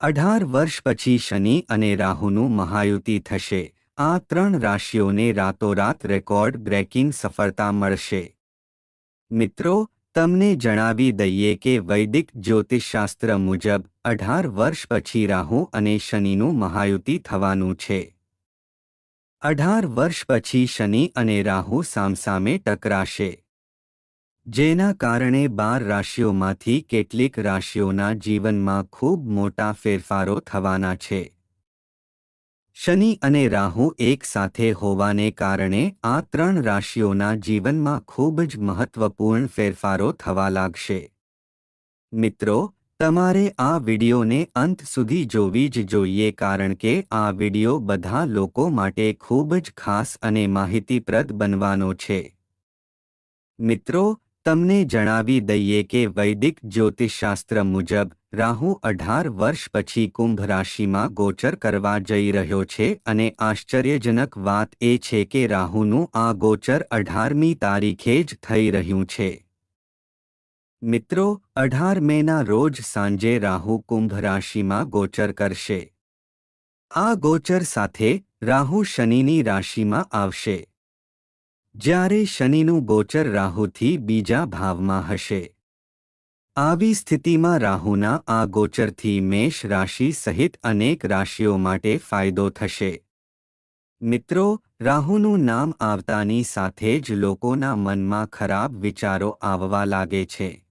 અઢાર વર્ષ પછી શનિ અને રાહુનું મહાયુતિ થશે. આ ત્રણ રાશિઓને રાતોરાત રેકોર્ડ બ્રેકિંગ સફળતા મળશે. મિત્રો, તમને જણાવી દઈએ કે વૈદિક જ્યોતિષશાસ્ત્ર મુજબ અઢાર વર્ષ પછી રાહુ અને શનિનું મહાયુતિ થવાનું છે. અઢાર વર્ષ પછી શનિ અને રાહુ સામસામે ટકરાશે. જેના કારણે બાર રાશિઓમાંથી કેટલીક રાશિઓના જીવનમાં ખૂબ મોટા ફેરફારો થવાના છે. શનિ અને રાહુ એક સાથે હોવાને કારણે આ ત્રણ રાશિઓના જીવનમાં ખૂબ જ મહત્વપૂર્ણ ફેરફારો થવા લાગશે. મિત્રો, તમારે આ વિડિયોને અંત સુધી જોવી જ જોઈએ કારણ કે આ વિડિયો બધા લોકો માટે ખૂબ જ ખાસ અને માહિતીપ્રદ બનવાનો છે. મિત્રો તમને જણાવી દઈએ કે વૈદિક જ્યોતિષશાસ્ત્ર મુજબ, રાહુ અઢાર વર્ષ પછી કુંભ રાશિમાં ગોચર કરવા જઈ રહ્યો છે અને આશ્ચર્યજનક વાત એ છે કે રાહુનું આ ગોચર અઢારમી તારીખે જ થઈ રહ્યું છે. મિત્રો, અઢાર મેના રોજ સાંજે રાહુ કુંભ રાશિમાં ગોચર કરશે. આ ગોચર સાથે રાહુ શનિની રાશિમાં આવશે. જ્યારે શનિનું ગોચર રાહુથી બીજા ભાવમાં હશે. આવી સ્થિતિમાં રાહુના આ ગોચરથી મેષ રાશિ સહિત અનેક રાશિઓ માટે ફાયદો થશે. મિત્રો, રાહુનું નામ આવતાની સાથે જ લોકોના મનમાં ખરાબ વિચારો આવવા લાગે છે.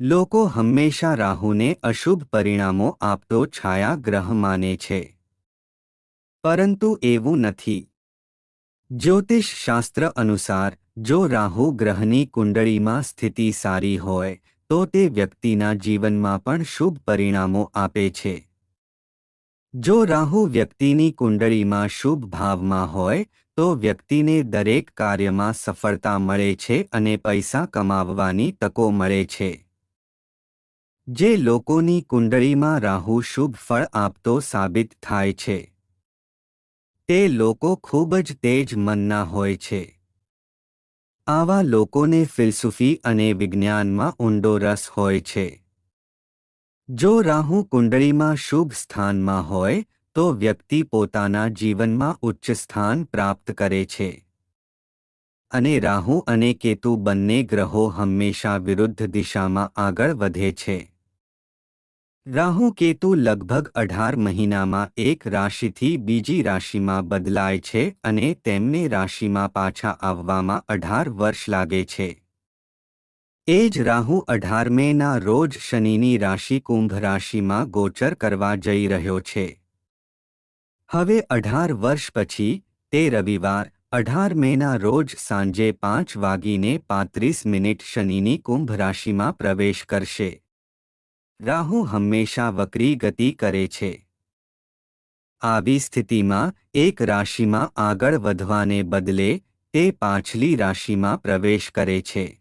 લોકો હંમેશા રાહુને અશુભ પરિણામો આપતો છાયા ગ્રહ માને છે. પરંતુ એવું નથી. જ્યોતિષ શાસ્ત્ર અનુસાર, જો રાહુ ગ્રહની કુંડળીમાં સ્થિતિ સારી હોય, તો તે વ્યક્તિના જીવનમાં પણ શુભ પરિણામો આપે છે. જો રાહુ વ્યક્તિની કુંડળીમાં શુભ ભાવમાં હોય, તો વ્યક્તિને દરેક કાર્યમાં સફળતા મળે છે અને પૈસા કમાવવાની તકો મળે છે. જે લોકોની કુંડળીમાં રાહુ શુભ ફળ આપતો સાબિત થાય છે. તે લોકો ખૂબ જ તેજ મનના હોય છે. આવા લોકોને ફિલસૂફી અને વિજ્ઞાનમાં ઊંડો રસ હોય છે. જો રાહુ કુંડળીમાં શુભ સ્થાનમાં હોય, તો વ્યક્તિ પોતાના જીવનમાં ઉચ્ચ સ્થાન પ્રાપ્ત કરે છે. અને રાહુ અને કેતુ બંને ગ્રહો હંમેશા વિરુદ્ધ દિશામાં આગળ વધે છે. રાહુ કેતુ લગભગ અઢાર મહિનામાં એક રાશિથી બીજી રાશિમાં બદલાય છે અને તેમને રાશિમાં પાછા આવવામાં અઢાર વર્ષ લાગે છે. એ જ રાહુ અઢાર મેના રોજ શનિની રાશિ કુંભ રાશિમાં ગોચર કરવા જઈ રહ્યો છે. હવે અઢાર વર્ષ પછી, તે રવિવાર, અઢાર મેના રોજ સાંજે પાંચ વાગીને પાંત્રીસ મિનિટ શનિની કુંભ રાશિમાં પ્રવેશ કરશે. રાહુ હંમેશા વક્રી ગતિ કરે છે. આવી સ્થિતિમાં એક રાશિમાં આગળ વધવાને બદલે તે પાછલી રાશિમાં પ્રવેશ કરે છે.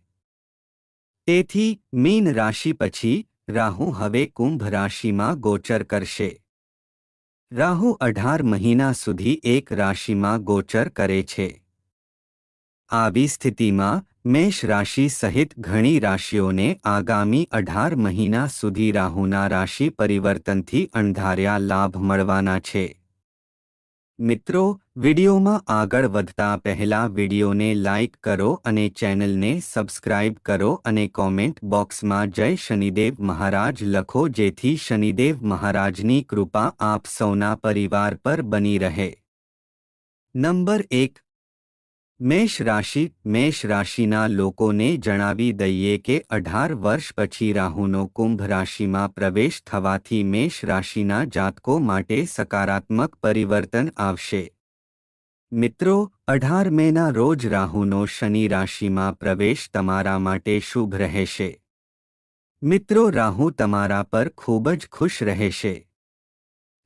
તેથી મીન રાશિ પછી રાહુ હવે કુંભ રાશિમાં ગોચર કરશે. રાહુ અઢાર મહિના સુધી એક રાશિમાં ગોચર કરે છે. આવી સ્થિતિમાં મેષ રાશિ સહિત ઘણી રાશિઓને આગામી અઢાર મહિના સુધી રાહુના રાશિ પરિવર્તનથી અણધાર્યા લાભ મળવાના છે. મિત્રો, વિડિયોમાં આગળ વધતા પહેલા વિડિયોને લાઇક કરો અને ચેનલને સબસ્ક્રાઇબ કરો અને કોમેન્ટ બોક્સમાં જય શનિદેવ મહારાજ લખો જેથી શનિદેવ મહારાજની કૃપા આપ સૌના પરિવાર પર બની રહે. નંબર એક મેષ રાશિ, મેષ રાશિના લોકોને જણાવી દઈએ કે અઢાર વર્ષ પછી રાહુનો કુંભ રાશિમાં પ્રવેશ થવાથી મેષ રાશિના જાતકો માટે સકારાત્મક પરિવર્તન આવશે. મિત્રો, અઢાર મેના રોજ રાહુનો શનિ રાશિમાં પ્રવેશ તમારા માટે શુભ રહેશે. મિત્રો, રાહુ તમારા પર ખૂબ જ ખુશ રહેશે.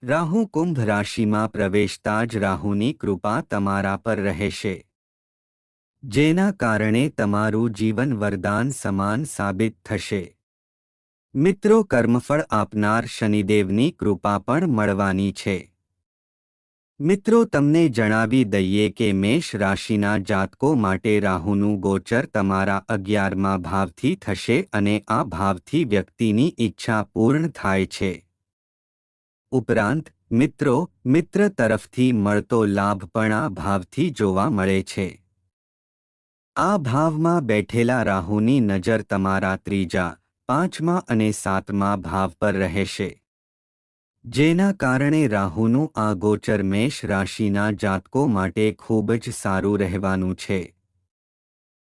રાહુ કુંભ રાશિમાં પ્રવેશતા જ રાહુની કૃપા તમારા પર રહેશે. જેના કારણે તમારું જીવન વરદાન સમાન સાબિત થશે. મિત્રો, કર્મફળ આપનાર શનિદેવની કૃપા પણ મળવાની છે. મિત્રો, તમને જણાવી દઈએ કે મેષ રાશિના જાતકો માટે રાહુનું ગોચર તમારા અગિયારમા ભાવથી થશે અને આ ભાવથી વ્યક્તિની ઈચ્છા પૂર્ણ થાય છે. ઉપરાંત, મિત્રો, મિત્ર તરફથી મળતો લાભ પણ આ ભાવથી જોવા મળે છે. આ ભાવમાં બેઠેલા રાહુની નજર તમારા ત્રીજા, પાંચમા અને સાતમા ભાવ પર રહેશે. જેના કારણે રાહુનું આ ગોચર મેષ રાશિના જાતકો માટે ખૂબ જ સારું રહેવાનું છે.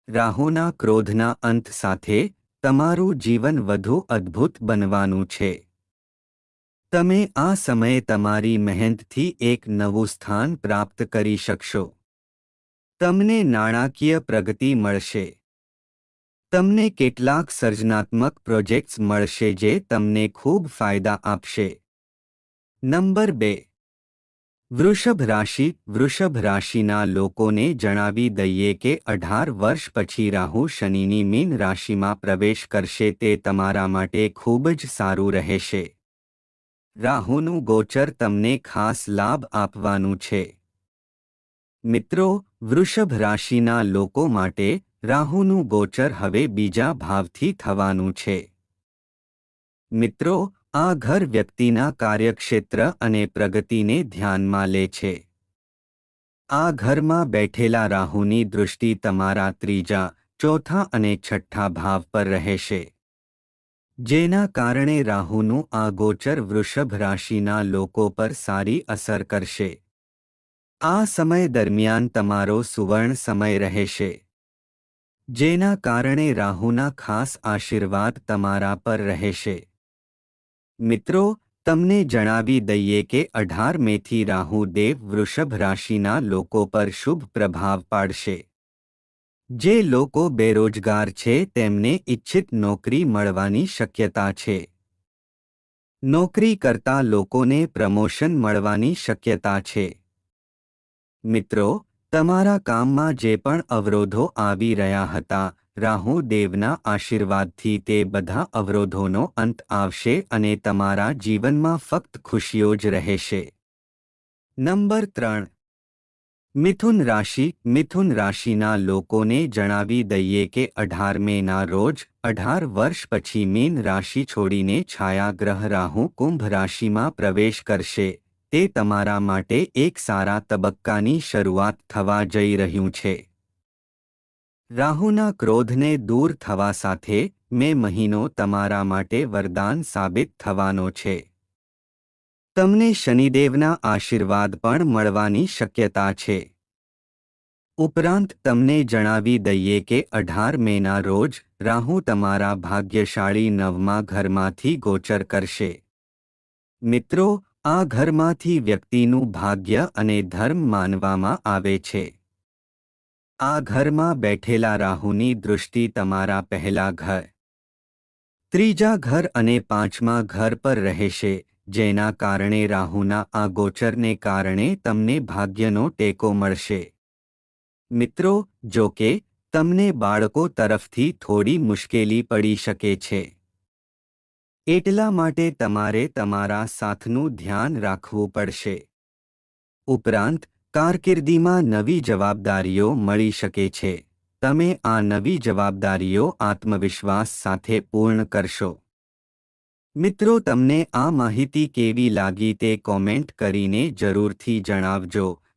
રાહુના ક્રોધના અંત સાથે તમારું જીવન વધુ અદ્ભુત બનવાનું છે. તમે આ સમયે તમારી મહેનતથી એક નવું સ્થાન પ્રાપ્ત કરી શકશો. તમને નાણાકીય પ્રગતિ મળશે. તમને કેટલાક સર્જનાત્મક પ્રોજેક્ટ્સ મળશે જે તમને ખૂબ ફાયદા આપશે. નંબર બે. વૃષભ રાશિ. વૃષભ રાશિના લોકોને જણાવી દઈએ કે અઢાર વર્ષ પછી રાહુ શનિની મીન રાશિમાં પ્રવેશ કરશે તે તમારા માટે ખૂબ જ સારું રહેશે. રાહુનું ગોચર તમને ખાસ લાભ આપવાનું છે. મિત્રો વૃષભ રાશિના લોકો માટે રાહુનું ગોચર હવે બીજા ભાવથી થવાનું છે. મિત્રો, આ ઘર વ્યક્તિના કાર્યક્ષેત્ર અને પ્રગતિને ધ્યાનમાં લે છે. આ ઘરમાં બેઠેલા રાહુની દૃષ્ટિ તમારા ત્રીજા, ચોથા અને છઠ્ઠા ભાવ પર રહેશે. જેના કારણે રાહુનું આ ગોચર વૃષભ રાશિના લોકો પર સારી અસર કરશે. આ સમય દરમિયાન તમારો સુવર્ણ સમય રહેશે. જેના કારણે રાહુના ખાસ આશીર્વાદ તમારા પર રહેશે. મિત્રો, તમને જણાવી દઈએ કે અઢાર મેથી રાહુ દેવ વૃષભ રાશિના લોકો પર શુભ પ્રભાવ પાડશે. જે લોકો બેરોજગાર છે, તેમને ઇચ્છિત નોકરી મળવાની શક્યતા છે. નોકરી કરતા લોકોને પ્રમોશન મળવાની શક્યતા છે. મિત્રો, તમારા કામમાં જે પણ અવરોધો આવી રહ્યા હતા, રાહુ દેવના આશીર્વાદથી તે બધા અવરોધોનો અંત આવશે અને તમારા જીવનમાં ફક્ત ખુશીઓ જ રહેશે. નંબર ત્રણ. મિથુન રાશિ, મિથુન રાશિના લોકોને જણાવી દઈએ કે અઢાર મેના રોજ, અઢાર વર્ષ પછી મીન રાશિ છોડીને છાયાગ્રહ રાહુ કુંભ રાશિમાં પ્રવેશ કરશે. તે તમારા માટે એક સારા તબક્કાની શરૂઆત થવા જઈ રહ્યું છે. રાહુના ક્રોધને દૂર થવા સાથે, મે મહિનો તમારા માટે વરદાન સાબિત થવાનો છે. તમને શનિદેવના આશીર્વાદ પણ મળવાની શક્યતા છે. ઉપરાંત તમને જણાવી દઈએ કે અઢાર મેના રોજ, રાહુ તમારા ભાગ્યશાળી નવમા ઘરમાંથી ગોચર કરશે. મિત્રો આ ઘરમાંથી વ્યક્તિનું ભાગ્ય અને ધર્મ માનવામાં આવે છે. આ ઘરમાં બેઠેલા રાહુની દૃષ્ટિ તમારા પહેલા ઘર. ત્રીજા ઘર અને પાંચમા ઘર પર રહેશે, જેના કારણે રાહુના આ ગોચરને કારણે તમને ભાગ્યનો ટેકો મળશે. મિત્રો, જો કે, તમને બાળકો તરફથી થોડી મુશ્કેલી પડી શકે છે. એટલા માટે તમારે તમારા સાથનું ધ્યાન રાખવું પડશે. ઉપરાંત, કારકિર્દીમાં નવી જવાબદારીઓ મળી શકે છે. તમે આ નવી જવાબદારીઓ આત્મવિશ્વાસ સાથે પૂર્ણ કરશો. મિત્રો, તમને આ માહિતી કેવી લાગી તે કોમેન્ટ કરીને જરૂરથી જણાવજો.